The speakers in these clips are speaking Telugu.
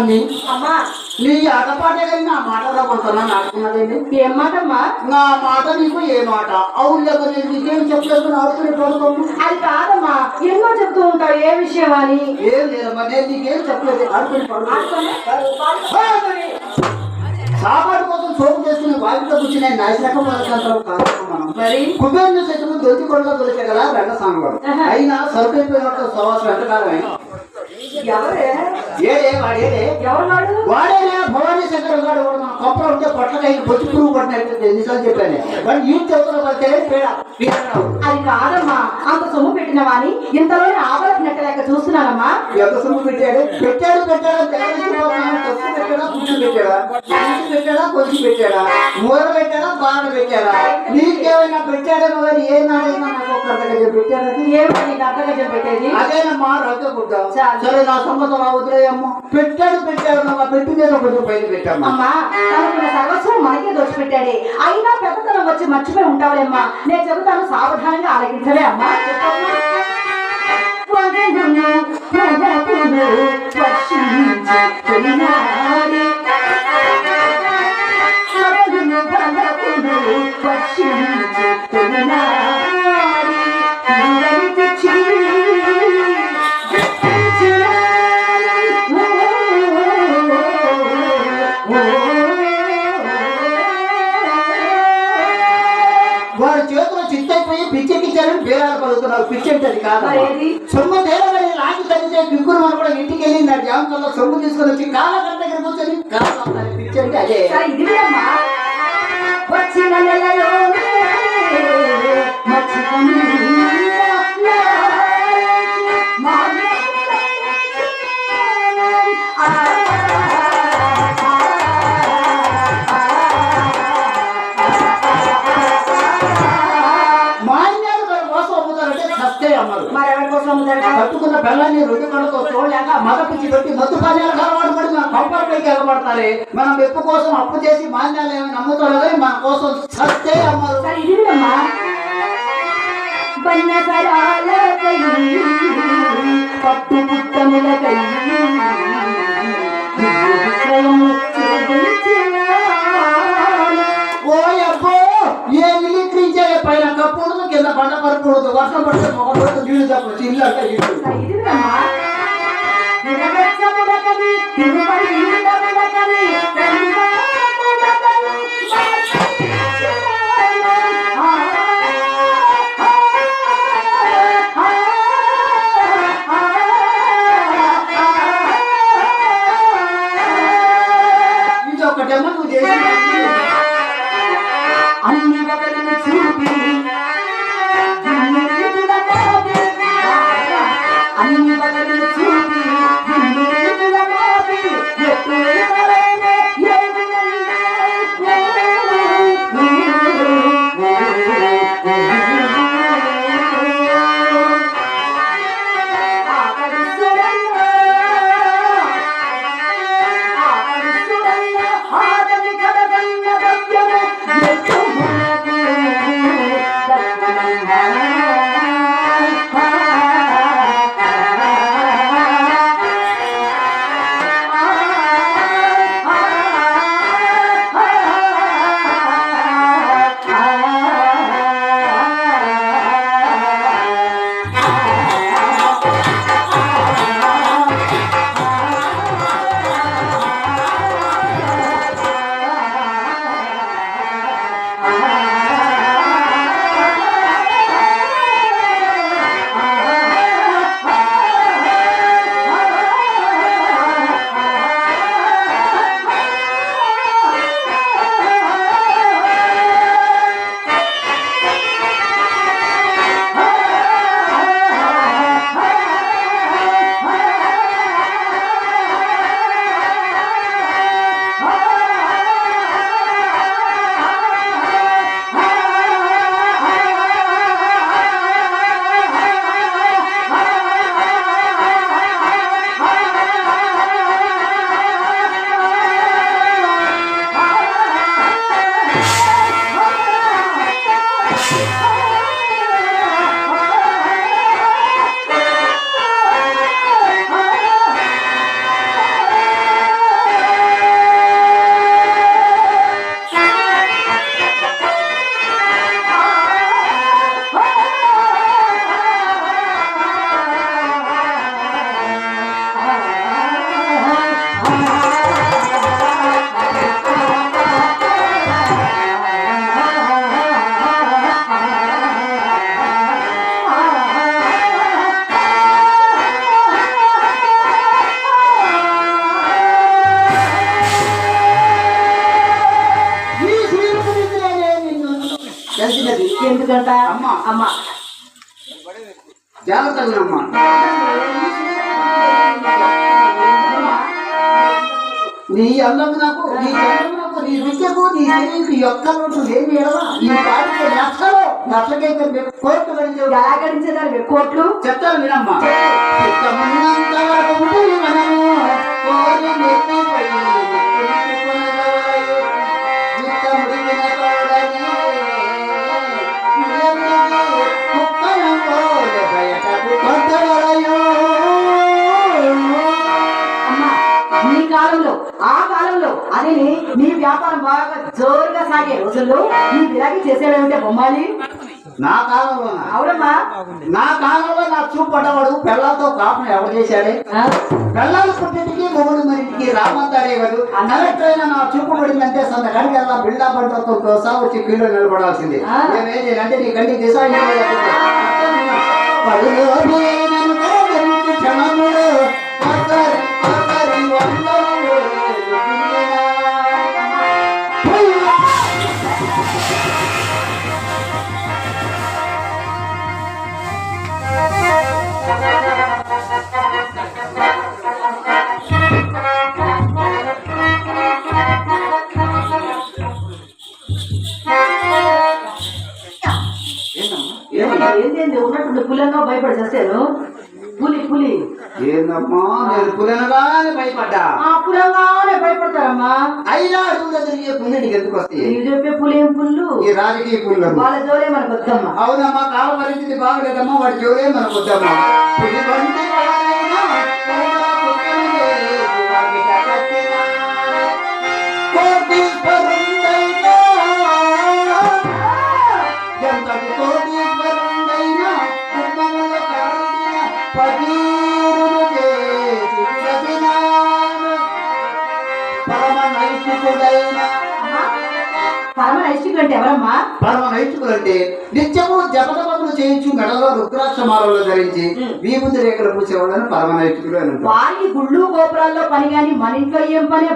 అమ్మా. నీ ఆటపాటే కానీ నా మాట రాబోతున్నా నాటుకున్నదేంటి ఏం మాటమ్మా నా మాట నీకు ఏ మాట? అవును లేక నేను నీకేం చెప్పలేదు ఆడుకునే పడుకోము అది కాదమ్మా. ఎన్నో చెప్తూ ఉంటావు ఏ విషయం అని. ఏం లేదమ్మా నేను నీకేం చెప్పలేదు. ఆడుకుని సాపాటు కోసం సోపు చేసుకుని వాకిట్లో కూర్చుని నాశనకం మనం మరి? కుబేరుని చెట్టుకు దొరికి కొడలో దొరికేగల రెండ సాంగవాడు ఆహా. అయినా సరుకైపోయినట్టు సవాసం ఎంతకాలమే వాడేనే భవానీ శంకర్ గారు వాడు మన కొప్పలు ఉంటే పొట్లకాయ పొచ్చి పురుగు పట్టినట్టు ఎన్నిసార్లు చెప్పాను. వాడు చెవుతున్న పడితే పేడ. అది కాదమ్మా. అంత సొమ్ము పెట్టిన వాని ఇంతలోనే ఆవలకు నెట్టలేక చూస్తున్నానమ్మా. ఎంత సొమ్ము పెట్టాడు? పెట్టాడు పెట్టాడు పెట్టాడా కొంచెం పెట్టాడా? పెట్టాడా కొంచెం పెట్టాడా? మూర పెట్టాడా బాణ పెట్టాడా? నీకేమైనా పెట్టాడేమో కానీ ఏ నాడైనా నాకు ఒక దగ్గర పెట్టాడా ఏమిటి నీకు అర్థగజం పెట్టేది? అదేనమ్మా రద్దకుంటా చాలు. సరే నా సమ్మతం నా వదిలేయమ్మ పెట్టాడు పెట్టాడు నా పెట్టి మీద కొంచెం పైన పెట్టాము అమ్మా? తనకున్న సర్వస్వం మనకే దోచిపెట్టాడే. అయినా పెద్దతనం వచ్చి మర్చిపోయి ఉంటావులేమ్మా నేను చెబుతాను సావధానంగా ఆలకించలే అమ్మా. చెప్పమ్మా. అదే ఇది వినమ్మా. వచ్చిన నెలలోనే? కట్టుకున్న పిల్లల్ని రెండు కళ్ళతో చూడలేక మగ పిచ్చి పెట్టి మత్తు పానీయాలకు కంపల్పైకి ఎగబడతారే మనం ఎప్పు కోసం అప్పు చేసి మాన్యాలు ఏమైనా నమ్ముతారో కానీ మన కోసం సస్తే అమ్మరు. పట్టు పుట్టములకై, విశ్రయము చేయించినాను. ఓ అబ్బో ఏ నిలిక్రించే పైన కప్పుడుదు కింద పంట పరుపుడుదు వర్షం పడితే మొగ పడితే నీళ్ళు తప్పచ్చు ఇల్లు అంటే ఇల్లు. సరే, తెలిసినది ఎందుకంట? అమ్మ. అమ్మ. జాగ్రత్తగా నీ అందమునకు నీ అందమునకు నీ విద్యకు నీ తెలివికి రోజు లేని ఎడల ఈ పాటికి లక్షలో కోర్టు ఎలా గడించేదాన్ని చెప్తాను వినమ్మా. చిత్తమున్నంత వరకు మనము కోరి సాగే రోజుల్లో నీ ఇలాగే చేసేవేమిటే బొమ్మాలి? నా కాలంలోనా? అవునమ్మా. నా కాలంలో నా చూపు పడ్డవాడు పిల్లలతో కాపున ఎవరు చేశాడే? పిల్లలు పుట్టింటికి మొగుడు మరింటికి రామంతాడే కాదు అనవెట్రైనా నా చూపు పడిందంటే సొంత గడికి వెళ్ళా బిల్డా పడ్డతో కోసం వచ్చి క్యూలో నిలబడాల్సింది. అంటే నీ డిసైడ్ పడులోనే పుల్లంగా భయపడి చేస్తాను పులి పులి. ఏందమ్మా? నేను పులనగానే భయపడ్డా? ఆ పులంగానే భయపడతారమ్మా. అయినా అడుగుల తిరిగే పుల్లిడికి ఎందుకు వస్తాయి? నీవు చెప్పే పులి ఏం పుల్లు? ఈ రాజకీయ పుల్లమ్మ వాళ్ళ జోలే మనకు వద్దమ్మా. అవునమ్మా కాల పరిస్థితి బాగలేదమ్మా వాడి జోలే మనకు వద్దమ్మా. అంటే ఎవరమ్మా? పరమ నిత్యము జపతపములు చేయించు మెడలో రుద్రాక్ష మాలలో ధరించి విభూతి రేఖలు పూసేవాళ్ళని పరమ నైతికుడు అని వారికి గుళ్ళు గోపురాల్లో పని గాని మన ఇంట్లో ఏం పనే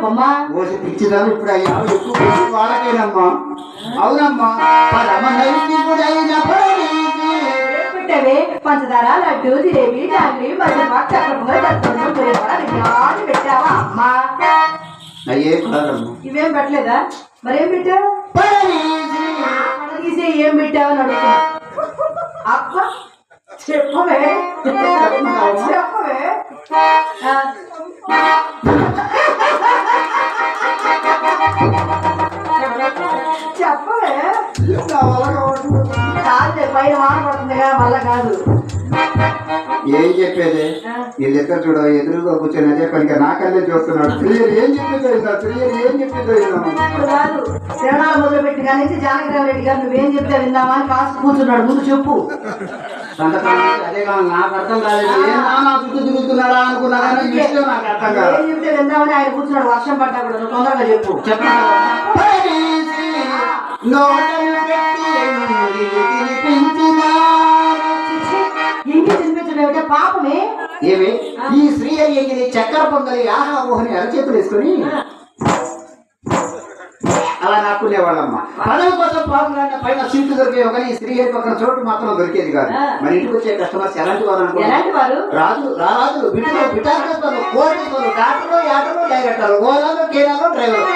ఓసి పిచ్చిదాలు ఇప్పుడు అయ్యా ఎక్కువ వాళ్ళకేనమ్మా. అవునమ్మా పరమ పెట్టావే పంచదార లడ్డు జిలేబి జాంగ్రీ చక్రపుగా పెట్టావా అమ్మా? అయ్యే ఇవేం పెట్టలేదా? మరేం పెట్టావు? తీసి ఏం పెట్టావని అడుగుతా. అబ్బా చెప్పవే. చెప్పవే. చెప్పవే. చాలే పైన వాన పడుతుందిగా వల్ల కాదు. ఏం చెప్పేది? వీళ్ళిద్దరు చూడ ఎదురుగా కూర్చొని అదే పనిగా నాకల్లే చూస్తున్నాడు. ప్రియర్ ఏం చెప్పేదో ప్రియర్ ఏం చెప్పేదో కాదు తిరణాలు మొదలు పెట్టి కానీ జానకిరావు రెడ్డి గారు నువ్వేం చెప్తే విందామా అని కాసు కూర్చున్నాడు. ముందు చెప్పు. అదే కావాలి నాకు అర్థం కాలేదు. ఏం నాన్న చుట్టూ తిరుగుతున్నాడా అనుకున్నా కానీ ఈ విషయం నాకు అర్థం కాదు. ఏం చెప్తే విందామని ఆయన కూర్చున్నాడు. వర్షం పడ్డా కూడా నువ్వు తొందరగా చెప్పు. చెప్పనా? ఏమిటో పాపమే. ఏమి? ఈ స్త్రీ ఎంగిలి చక్కెర పొంగలి ఆహా ఊహని అరచేతులు వేసుకొని అలా నాకునేవాళ్ళమ్మ. పదవి కోసం పాపులైన పైన సీట్లు దొరికేవి కానీ ఈ స్త్రీ పక్కన చోటు మాత్రం దొరికేది కాదు. మన ఇంటికి వచ్చే కస్టమర్స్ ఎలాంటి వారు అనుకో ఎలాంటి వారు? రాజు బిడ్డలు బిటార్లు కోటీశ్వరులు డాక్టర్లు యాటర్లు డైరెక్టర్లు ఓలాలు కేరాలు డ్రైవర్లు.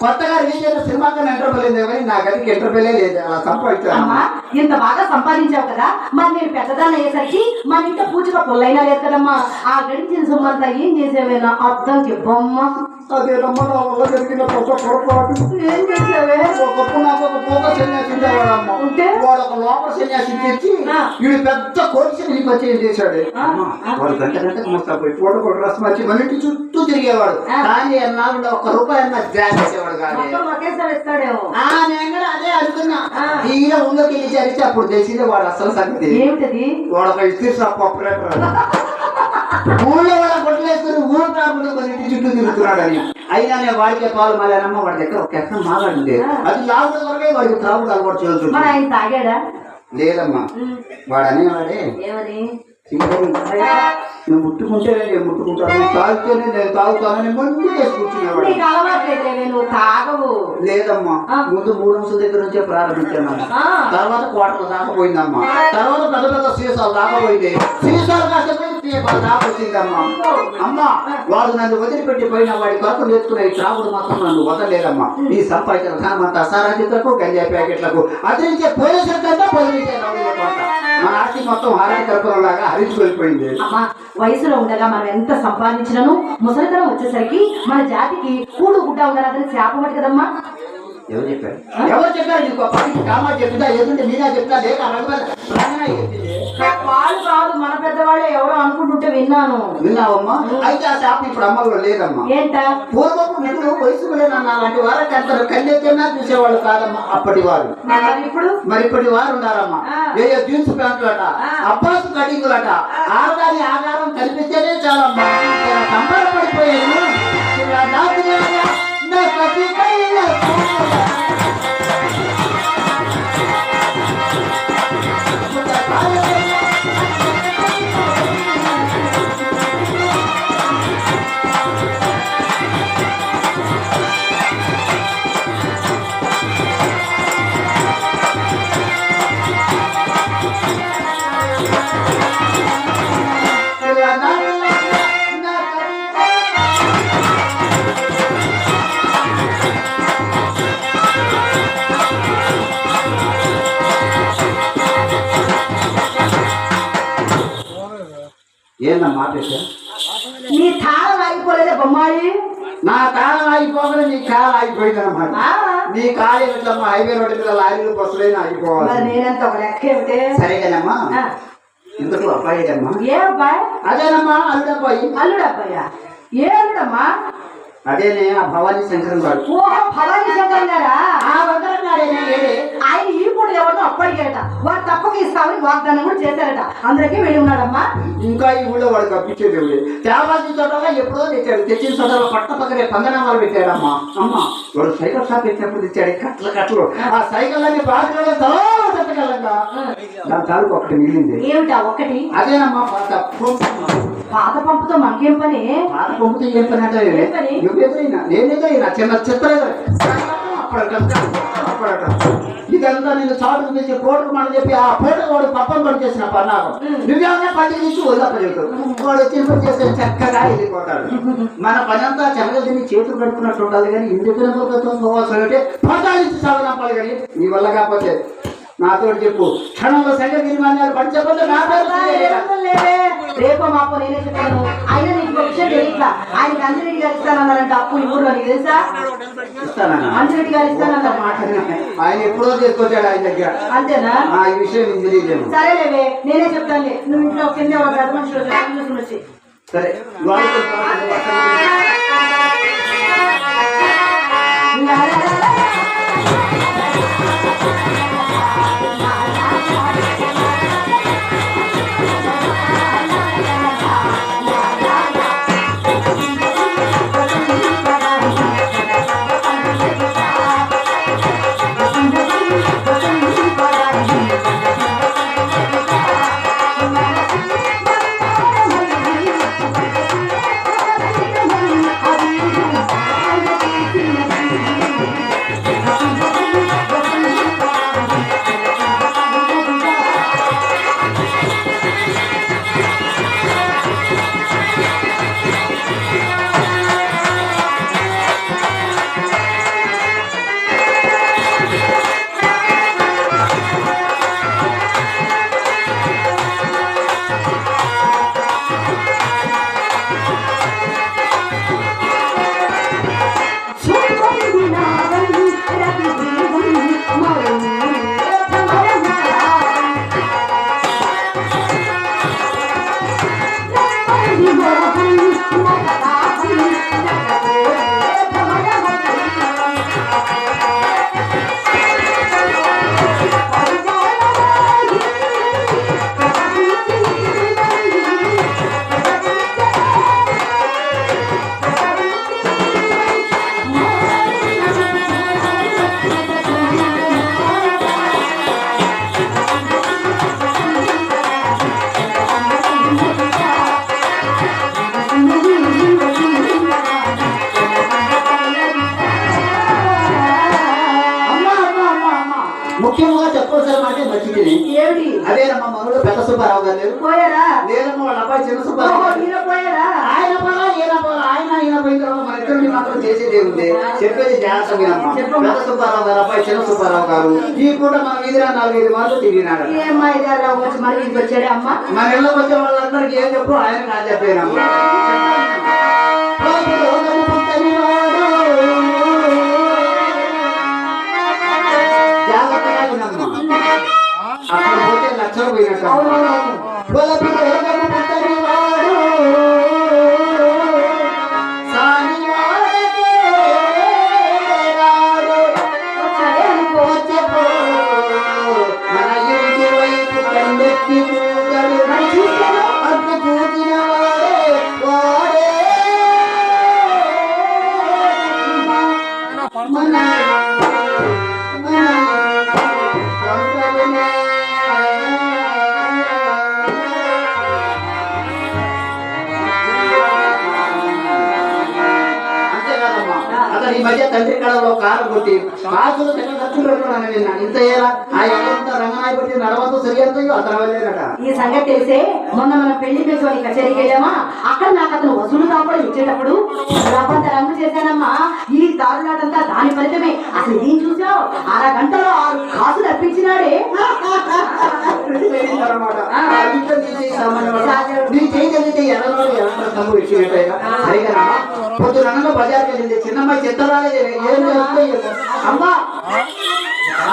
కొత్తగా రిలీజ్ అయిన సినిమాకి ఎంటర్ లేదు కానీ నా గదికి ఎంటర్ లేదు. అలా సంపాదించాను. అమ్మా ఇంత బాగా సంపాదించావు కదా. మరి నేను పెద్దదాన్ని అయ్యేసరికి మన ఇంట్లో పూజగా పొల్లైనా లేదు కదమ్మా. ఆ గడిచిన సొమ్మంతా ఏం చేసేవేనా అర్థం చెప్పమ్మా. అదేనమ్మా నా వల్ల జరిగిన పొరపాటు ఏం చేసావే? ఒకప్పుడు నాకు ఒక పోక సన్యాసి ఉండేవాడమ్మ. ఉంటే? వాడు ఒక లోపల సన్యాసి తెచ్చి ఆ. వీడు పెద్ద కోర్సు నీకు వచ్చి ఏం చేశాడు? ఆ. వాడు గంట గంటకు మోస్తా పోయి పూట కూడా రసం వచ్చి మన ఇంటి చుట్టూ తిరిగేవాడు. కానీ ఎన్నాళ్ళు ఒక్క రూపాయి అన్న జాగ్ చేసేవాడు కానీ ఆ నేను కూడా అదే అనుకున్నా. తీరా ఊళ్ళోకి వెళ్ళి చరిచి అప్పుడు తెలిసిందే వాడు అసలు సంగతి. ఏమిటది? వాడు ఒక ఇస్త్రీ షాప్ ఆపరేటర్ ఊళ్ళో వాళ్ళ కొట్టలేసుకుని ఊరు రాకుండా మన ఇంటి చుట్టూ తిరుగుతున్నాడని అయినా నేను వాడికే పాలు మాలేనమ్మ వాడి దగ్గర ఒక ఎక్కడ మాలాడింది అది లాభం వరకే వాడికి త్రాగుడు అలవాటు చేస్తుంది ఆయన తాగాడా? లేదమ్మా. ఉమ్, వాడు ఏమని సింగరి నువ్వు ముట్టుకుంటేనే నేను ముట్టుకుంటాను? తాగితేనే నేను తాగుతానని చేసి కూర్చునేవాడు తాగవు. లేదమ్మా. ముందు మూడు అంశాల దగ్గర నుంచే ప్రారంభించాను. తర్వాత కోటలు దాకపోయిందమ్మా. తర్వాత పెద్ద పెద్ద సీసాలు దాకపోయింది. సీసాలు దీపాలు దాకొచ్చిందమ్మా అమ్మా వాడు నన్ను వదిలిపెట్టి పోయిన వాడి కొరకు నేర్చుకునే త్రాగుడు మాత్రం నన్ను వదలలేదమ్మా. ఈ సంపాదించిన ధనమంతా సారాజిత్లకు గంజా ప్యాకెట్లకు అదిరించే పోలీసుల కంటే పొదిలించే రౌడీల కొంత మన ఆస్తి మొత్తం హరాయి కర్పూరం లాగా హరించి వెళ్ళిపోయింది అమ్మా వయసులో ఉండగా మనం ఎంత సంపాదించినను ముసలితనం వచ్చేసరికి మన జాతికి కూడు గుడ్డ ఉండాలి అతని శాపం కదమ్మా. ఎవరు చెప్పారు? ఎవరు చెప్పారు? నీకు కామా చెప్పిందా ఎదుంటే నేనే చెప్తా. లేక చెప్పింది. వాళ్ళు కాదు మన పెద్దవాళ్ళే ఎవరో అనుకుంటుంటే విన్నాను. విన్నావమ్మా? అయితే ఆ శాపం ఇప్పుడు అమల్లో లేదమ్మా. ఏంట? పూర్వపు నిధులు వయసు లేనన్న అలాంటి అంత కన్నెత్తినా చూసేవాళ్ళు కాదమ్మా అప్పటి వారు. ఇప్పుడు? మరి ఇప్పటి వారు ఉన్నారమ్మా. ఏ జీన్స్ ప్యాంట్లట ఆ. అబ్బాసు కటింగులట ఆడదాని ఆధారం కనిపిస్తేనే చాలమ్మా. ఇలా నాకులాగా నా కసికైన ఏందమ్మా నీ తాళం ఆగిపోలేదే బొమ్మాయి? నా కాలం ఆగిపోగానే నీ కాలం ఆగిపోయిందన్నమాట. ఆ, నీ కాలు ఎట్లమ్మా? హైవే రోడ్డు మీద లారీలు బస్సులైనా ఆగిపోవాలి. నేనంత ఒక లెక్క ఏమిటే సరేగానమ్మా ఇంతకు అబ్బాయిదమ్మా ఏ అబ్బాయి అదేనమ్మా అల్లుడబ్బాయి. అల్లుడు అబ్బాయా ఏ అల్లుడమ్మా అదేనే ఆ భవానీ శంకరం గారు. ఓహో భవానీ శంకర్ గారా? ఆ వందరం గారేనే ఏడే ఆయన ఈ పూట ఎవరినో అప్పటికేట వాడు తప్పక ఇస్తామని వాగ్దానం కూడా చేశారట. అందరికీ వెళ్ళి ఉన్నాడమ్మా. ఇంకా ఈ ఊళ్ళో వాడు కప్పించేది ఎవరు తేవాల్సిన చోటలో ఎప్పుడో తెచ్చాడు. తెచ్చిన చోటలో పట్ట పక్కనే పందనామాలు పెట్టాడమ్మా. అమ్మ వాడు సైకిల్ షాప్ పెట్టినప్పుడు తెచ్చాడు కట్టలు కట్టలు. ఆ సైకిల్ అన్ని బాగా తగ్గలంగా దాని తాలూకు ఒకటి మిగిలింది. ఏమిటా ఒకటి? అదేనమ్మా పాత పంపు. పాత పంపుతో మనకేం పని? పాత పంపుతో ఏం పని అంటే ఏం పని? నువ్వు ఎదురైనా నేను ఎదురైనా చిన్న చిత్ర ఇదంతా నేను చాటు పిలిచి కోటకు మనం చెప్పి ఆ ఫోటో వాడు పప్పం పని చేసిన పన్నాగం. నువ్వేమన్నా పని తీసి వదలపలేదు వాడు తిరుపతి చేస్తే చక్కగా వెళ్ళిపోతాడు. మన పని అంతా చెనగదిని చేతులు కడుపున్నట్టు ఉండాలి కానీ ఇందుకు పోవాల్సి అంటే పదాలించి చదవనప్పాలి కానీ నీ వల్ల కాకపోతే. నాతో చెప్పు. క్షణంలో సంగతి నిర్మాణాలు పని చెప్పదు. రేపో మాపో నేనే చెప్తాను ఆయన నీకు ఒక విషయం తెలియట్లా. ఆయన అంజరెడ్డి గారు ఇస్తానన్నారంట. అప్పు ఊర్లో నీకు తెలుసా? అంజరెడ్డి గారు ఇస్తానన్నారు మాట. ఆయన ఎప్పుడో తీసుకొచ్చాడు ఆయన దగ్గర. అంతేనా? ఆ విషయం తెలియదేమో. సరేలేవే నేనే చెప్తానులే. నువ్వు ఇంట్లో కింద ఒక పెద్ద మనుషులు వచ్చి చూసుకుని వచ్చి. సరే ఏమిటి అదేనమ్మా మనలో పెద్ద సుబ్బారావు గారు లేరు పోయారా లేదమ్మా వాళ్ళ అబ్బాయి చిన్న సుబ్బారావు. ఈయన పోయారా ఆయన పోలా ఈయన పోలా ఆయన ఈయన పోయిన తర్వాత మన ఇద్దరిని మాత్రం చేసేది ఉంది. చెప్పేది జాగ్రత్త. పెద్ద సుబ్బారావు గారు అబ్బాయి చిన్న సుబ్బారావు గారు. ఈ పూట మన వీధిలో నాలుగైదు మార్లు తిరిగినాడు ఏమ్మా ఇదారా వచ్చి మళ్ళీ ఇంటికి వచ్చాడే అమ్మ? మన ఇళ్ళకి వచ్చే వాళ్ళందరికీ ఏం చెప్పు ఆయన కాదు చెప్పానమ్మా పోతే లక్షలు నిన్న ఇంత ఏరా ఆ ఎంత రంగనాయ కొట్టి నడవతో సరిగ్గా అతను ఈ సంగతి తెలిసే మొన్న మనం పెళ్ళి పెట్టుకొని కచేరీకి వెళ్ళామా? అక్కడ నాకు అతను వసూలు కాకుండా ఇచ్చేటప్పుడు రంగు చేశానమ్మా. ఈ దారులాటంతా దాని ఫలితమే. అసలు ఏం చూసావు? అరగంటలో ఆరు కాసులు అర్పించినాడే. నీ ఇచ్చినట్టయినా సరిగానమ్మా? పొద్దున అనగా బజార్కి వెళ్ళింది. చిన్నమ్మాయి చిత్తరాలే ఏం చేస్తాయి అమ్మా!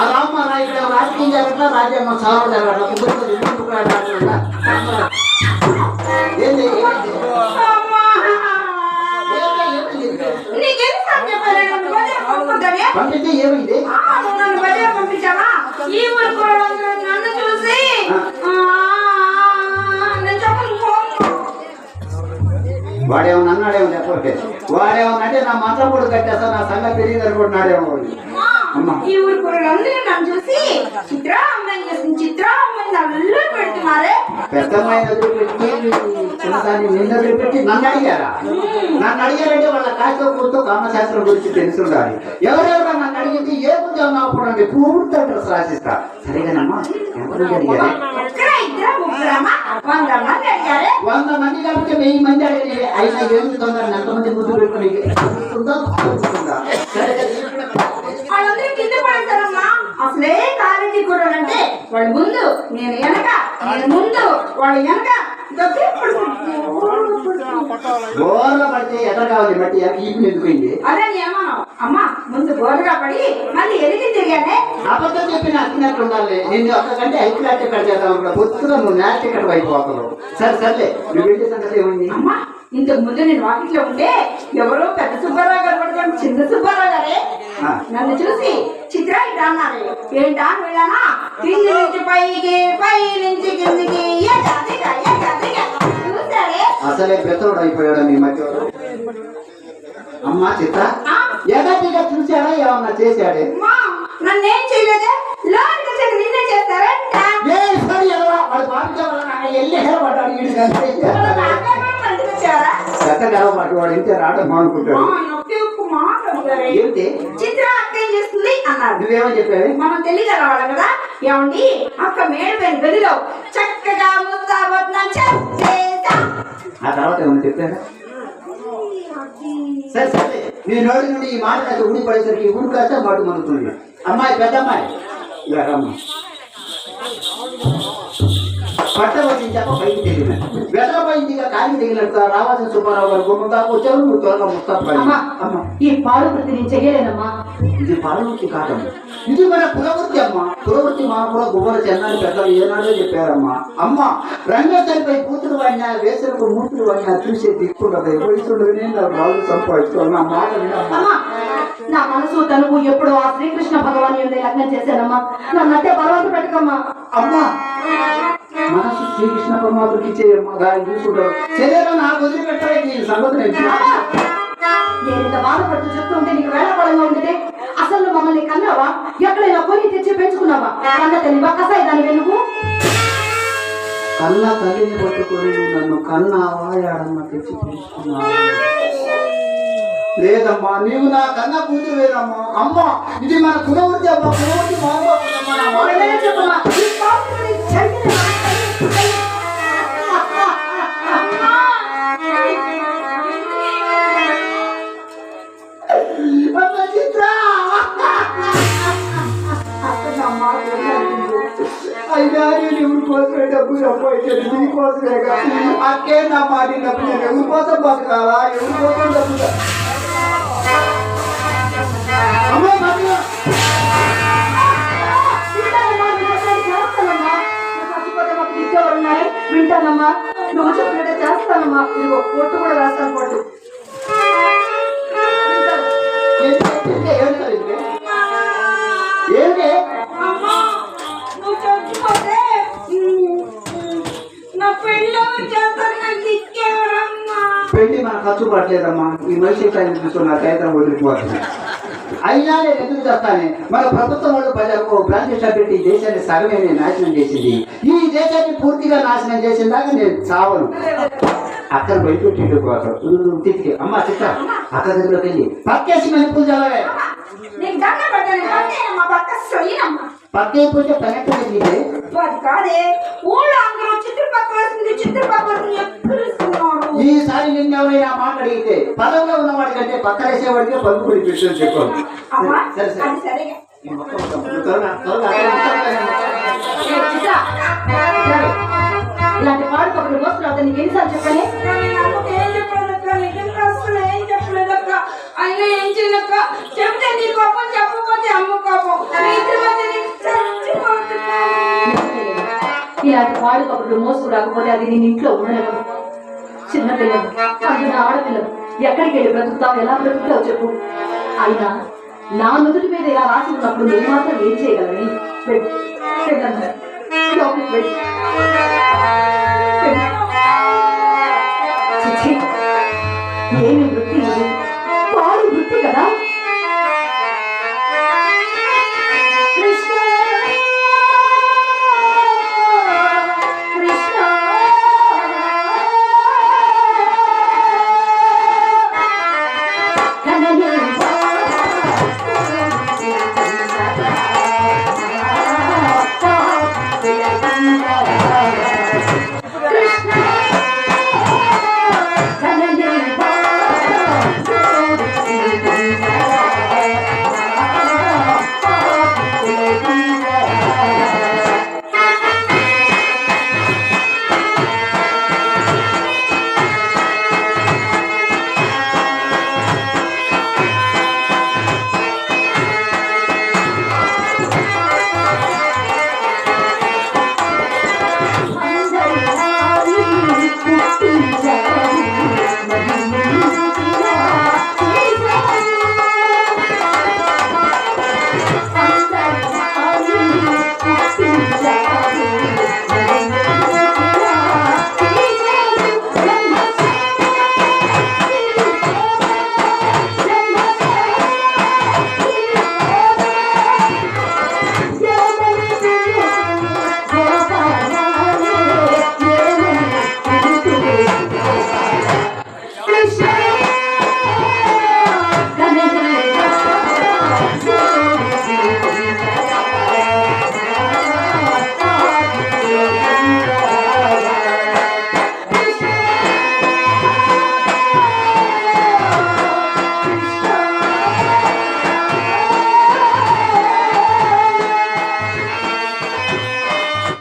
రామ్మ రా ఇక్కడ రాజకీయం జరగట్లా రాజ్యాంగం సాగు జరగట్లా ఏంది? ఏమైంది? ఏమైంది ఈ ఊరు నన్ను చూసి వాడేమో అన్నాడేమో లేకపోతే వాడేమో అంటే నా మంత్రం కూడా కట్టేస్తా నా సంగతి తెలియదు అనుకుంటున్నాడేమో అమ్మా. ఈ ఊరు కూరలందరూ నన్ను చూసి చిత్ర అమ్మాయిని చేసింది చిత్ర అమ్మాయిని నల్లు పెడుతున్నారే పెద్దమ్మాయిని వదిలిపెట్టి చిన్నదాన్ని నిన్ను వదిలిపెట్టి నన్ను అడిగారా నన్ను అడిగారంటే వాళ్ళ కాస్త కూర్చో కామశాస్త్రం గురించి తెలుసుండాలి ఎవరెవరో నన్ను అడిగింది ఏ కొంచెం నాపడండి పూర్తి అడ్రస్ రాసిస్తా సరిగానమ్మా ఎవరు అడిగారే ముగ్గురమ్మా వంద మంది అడిగారే వంద మంది కాబట్టి వెయ్యి మంది అడిగారు అయినా ఏమి తొందర పెట్టుకుని తెలుస్తుందా? తెలుస్తుందా? సరే వాళ్ళందరూ కింద పడతారమ్మా అసలే కాలేజీ కూరలంటే వాళ్ళు ముందు నేను వెనక నేను ముందు వాళ్ళు వెనక. గోర్ల పడితే ఎక్కడ కావాలి బట్టి ఈపు ఎందుకైంది అదే నియమనం అమ్మా ముందు పడి మళ్ళీ ఎదిగి తిరిగానే. అబద్ధం చెప్పిన అతినట్టు ఉండాలి. నిన్ను ఒక్కకంటే ఐదు క్లాస్ ఎక్కడ చేద్దాం కూడా పొత్తుగా నువ్వు మ్యాచ్ ఎక్కడ అయిపోతావు సరే సర్లే. నువ్వు వెళ్ళే సంగతి ఏమైంది? అమ్మా ఇంతకు ముందు నేను వాకిట్లో ఉంటే ఎవరో పెద్ద సుబ్బారావు గారు పడుకొని చిన్న సుబ్బారావు గారే. నన్ను చూసి చిత్ర ఇట్లా అన్నారు ఏంటా వెళ్ళానా కింది నుంచి పైకి పై నుంచి కిందికి. అసలే పెద్దోడు అయిపోయాడు నీ మధ్య అమ్మా చిత్త ఆ? ఎగటిగా చూసాడా ఏమన్నా చేశాడే? నన్నేం చేయలేదే? లోనికి వచ్చాక నిన్నే చేస్తారంట? ఏ సరి వాడు ఎల్లి హెరపడ్డాడు వీడు కంటే. వచ్చారా? చెత్త గడవబాటు వాడు ఇంటే రావడం మానుకుంటాడు. నొప్పి ఉప్పు మాట్లాడారే ఏంటి? చిత్ర అక్క ఏం చేస్తుంది అన్నారు. నువ్వేమో చెప్పావే? మనం తెలియగల వాళ్ళం కదా? ఏమండి? అక్క మేడిపోయిన గదిలో చక్కగా ముస్తాబోతున్నాం చెప్పేదా ఆ తర్వాత ఏమన్నా చెప్పారా సరే సరే. నీ నోటి నుండి ఈ మాట కాస్త ఊడిపడేసరికి మాట అమ్మాయి పెద్ద అమ్మాయి. ఇలా రమ్మ పట్టవచ్చి చెప్ప పైకి తెలియదు వెళ్ళబోయింది ఇక కాలి తగిలినట్టు రావాల్సిన సుబ్బారావు గారు గుమ్మం దాకా వచ్చారు నువ్వు త్వరగా ముస్తాఫా అమ్మా అమ్మ ఈ పాడు వృత్తి నేను చెయ్యలేనమ్మా ఇది పాలవృత్తి కాదమ్మా ఇది మన కులవృత్తి అమ్మ కులవృత్తి మా కూడా గువ్వల చెన్నాని పెద్దలు ఏనాడో చెప్పారమ్మా అమ్మ రంగచరిపై కూతురు వాడినా వేసరకు మూతులు వాడినా చూసే దిక్కుండదు వయసులోనే నా రాజు సంపాదించుకోవాలి నా మాట వినమ్మా అమ్మా నా మనసు తనువు ఎప్పుడు ఆ శ్రీకృష్ణ భగవాన్ యొక్క లగ్నం చేశానమ్మా. నన్నంటే బలవంత పెట్టకమ్మా. అమ్మా మనసు శ్రీకృష్ణ పరమాత్మకి ఇచ్చేయమ్మా దాన్ని చూసుకుంటారు. శరీరం నాకు వదిలిపెట్టాలి ఈ సంగతి నేను అమ్మా! నేను ఇంత బాధపడుతూ చెప్తుంటే నీకు వేళపడంగా ఉంటే అసలు మమ్మల్ని కన్నావా? ఎక్కడైనా కొని తెచ్చి పెంచుకున్నావా? కన్న తెలివా కసాయి దాని వెనుకు కన్న తల్లిని పట్టుకొని నన్ను కన్న వాయాడమ్మ తెచ్చి తీసుకున్నాను లేదమ్మా నీవు నా కన్నా కూతురు వేదమ్మా అమ్మ ఇది మన కులవృత్తి అమ్మ కులవృత్తి. అయినా నేను ఎవరి కోసమే డబ్బు సంపాదించాను నీ కోసమేగా అక్కే నా మాట డబ్బు నేను ఎవరి కోసం బతకాలా? ఎవరి కోసం డబ్బు వింటానమ్మా, నువ్వు చెప్పినట్టే చేస్తానమ్మా ఇదిగో కూడా రాస్తాను పెళ్ళి మన ఖర్చు పట్టలేదమ్మా. ఈ మనిషి టైం చూస్తున్న వదిలిపోతుంది అయినా నేను ఎందుకు చెప్తానే? మన ప్రభుత్వం వాళ్ళు ప్రజలకు బ్రాంచ్ పెట్టి ఈ దేశాన్ని సగమే నేను నాశనం చేసింది. ఈ దేశాన్ని పూర్తిగా నాశనం చేసిన దాకా నేను చావను. అక్కడ బయట టీలు కోసం తిరిగి అమ్మ చిత్ర అక్కడ దగ్గరకు వెళ్ళి. పక్కేసి మరి పూజ చదవే నీకు దండ పెట్టాను కానీ మా భర్త సొయ్యనమ్మా పక్కే పూజ పెనక్కి నీకే. అది కాదే. ఊళ్ళో అందరూ చిత్రపక్కల వస్తుంది చిత్రపక్కల ఇస్తున్నారు ఈసారి నిన్ను ఎవరైనా మాట అడిగితే పదంలో ఉన్నవాడి కంటే పక్కనేసేవాడికే పలుకు పడి విషయం చెప్పాను సరే సరే. సరేగా. ఇలాంటి పాడుకు ఒకటి మోసుకుని అతనికి ఎన్నిసార్లు నాకు ఏం ఏం చెప్పలేదక్క అయినా ఏం చేయనక్క చెప్తే నీ ఇలాంటి పాడు ఒకటి మోసుకు అది నేను ఇంట్లో ఉండలేదు చిన్నపిల్లలు అందున ఆడపిల్లలు ఎక్కడికి వెళ్ళి బ్రతుకుతావు ఎలా బ్రతుకుతావు చెప్పు. అయినా నా నుదుటి మీద ఇలా రాసి ఉన్నప్పుడు నువ్వు మాత్రం ఏం చేయగలని వెళ్ళు. ఏమి